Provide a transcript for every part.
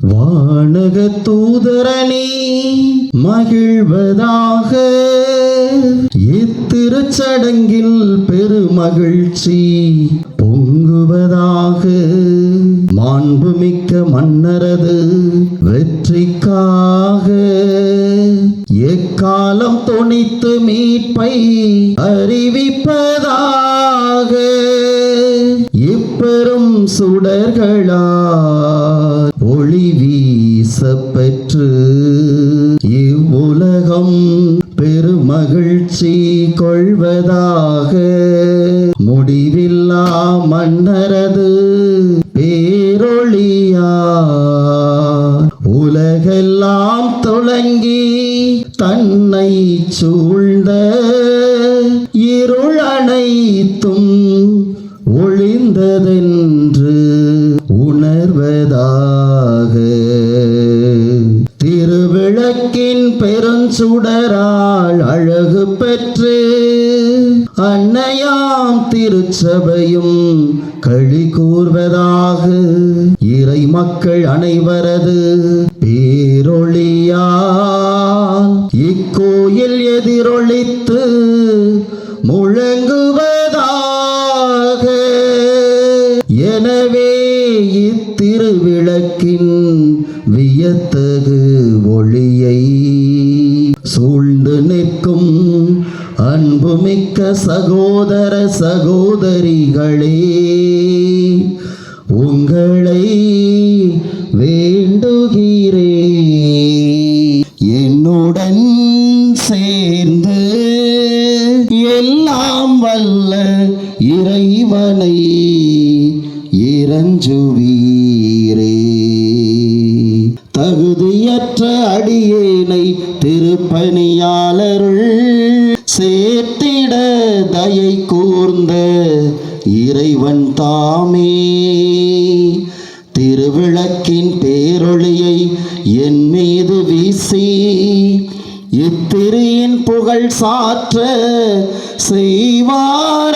வானக தூதரணி மகிழ்வதாக. இத்திருச்சடங்கில் பெருமகிழ்ச்சி பொங்குவதாக. மாண்புமிக்க மன்னரது வெற்றிக்காக. எக்காலம் தொனித்து மீட்பை அறிவிப்பதாக. இப்பெரும் சுடர்களா மகிழ்ச்சி கொள்வதாக. முடிவில்லா மன்னரது பேரொளியா உலகெல்லாம் தொடங்கி தன்னை சூழ்ந்த இருள் அனைத்தும் ஒளிந்ததென்று உணர்வதாக. திருவிளக்கின் பெருஞ்சுடரா பெருஞ்சுடரால் அழகு பெற்று அன்னையாம் திருச்சபையும் களி கூர்வதாக இறை மக்கள் அனைவரது பேரொளியால் இக்கோயில் எதிரொலித்து முழங்குவதாக. எனவே இத்திருவிளக்கின் வியத்தகு ஒளியை அன்புமிக்க சகோதர சகோதரிகளே உங்களை வேண்டுகிறே என்னுடன் சேர்ந்து எல்லாம் வல்ல இறைவனை இறஞ்சுவீரே தகுதியற்ற அடியேனை திருப்பணியாளருள் சேர்த்திட தயை கூர்ந்த இறைவன் தாமே. திருவிளக்கின் பேரொளியை என் மீது வீசி இத்திரியின் புகழ் சாற்ற செய்வாராக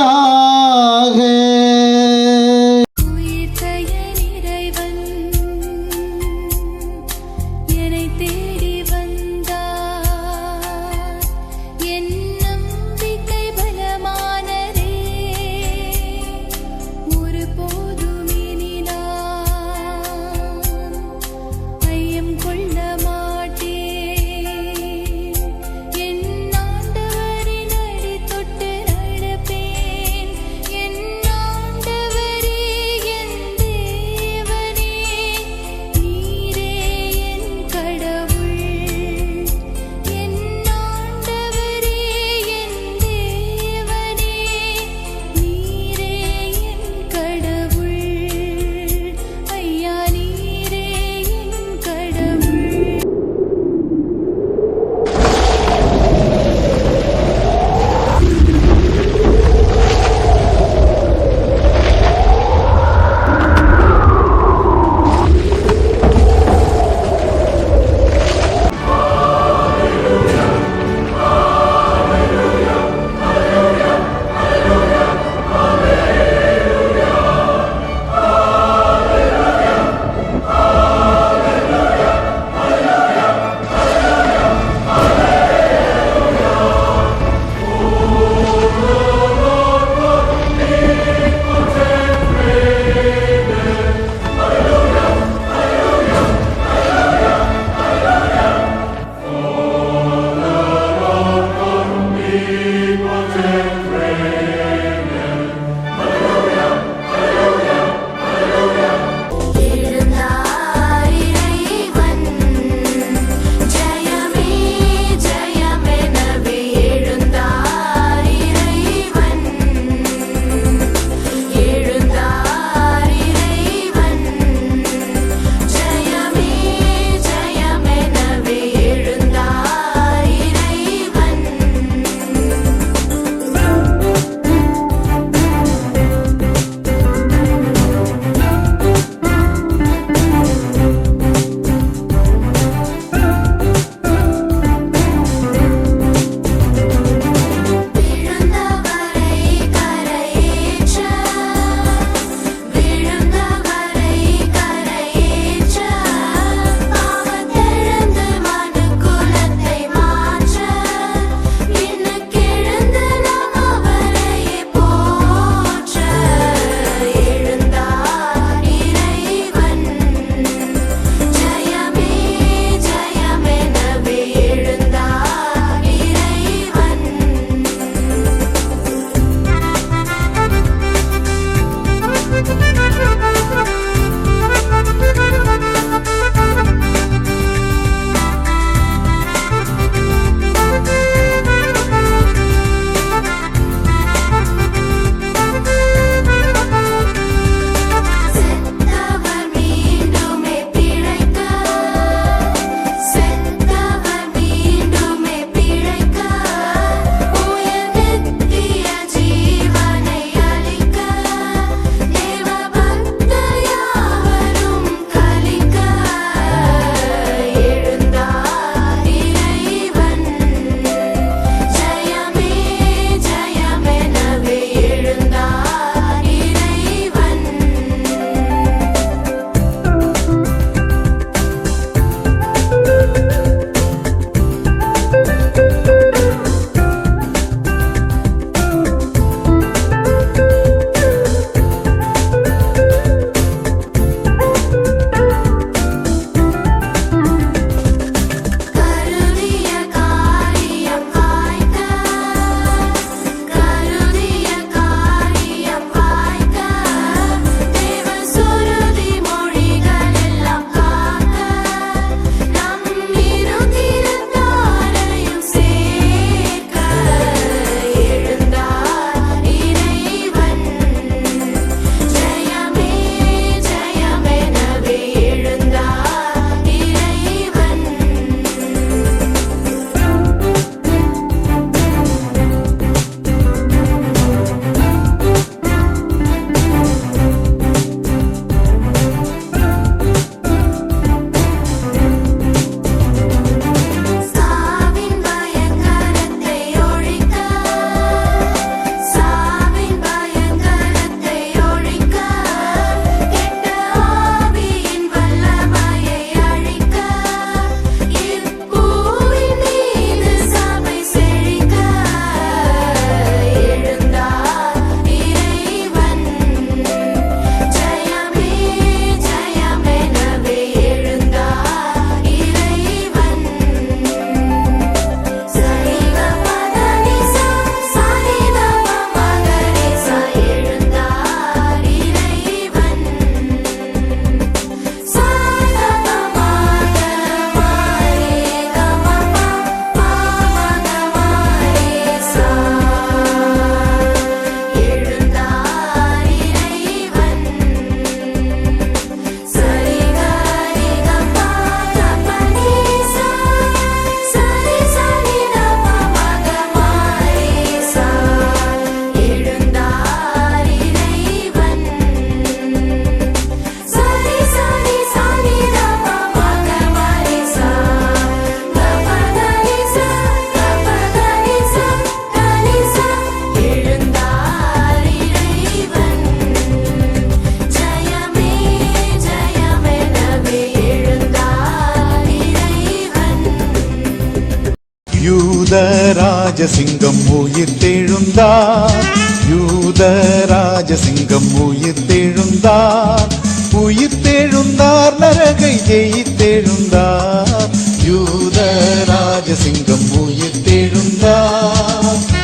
ராஜசிங்கம் உயிர்த்தெழுந்தார். யூத ராஜசிங்கம் உயிர்த்தெழுந்தார். உயிர்த்தெழுந்தார் நரகை ஜெயித்தெழுந்தார். யூத ராஜசிங்கம் உயிர்த்தெழுந்தார்.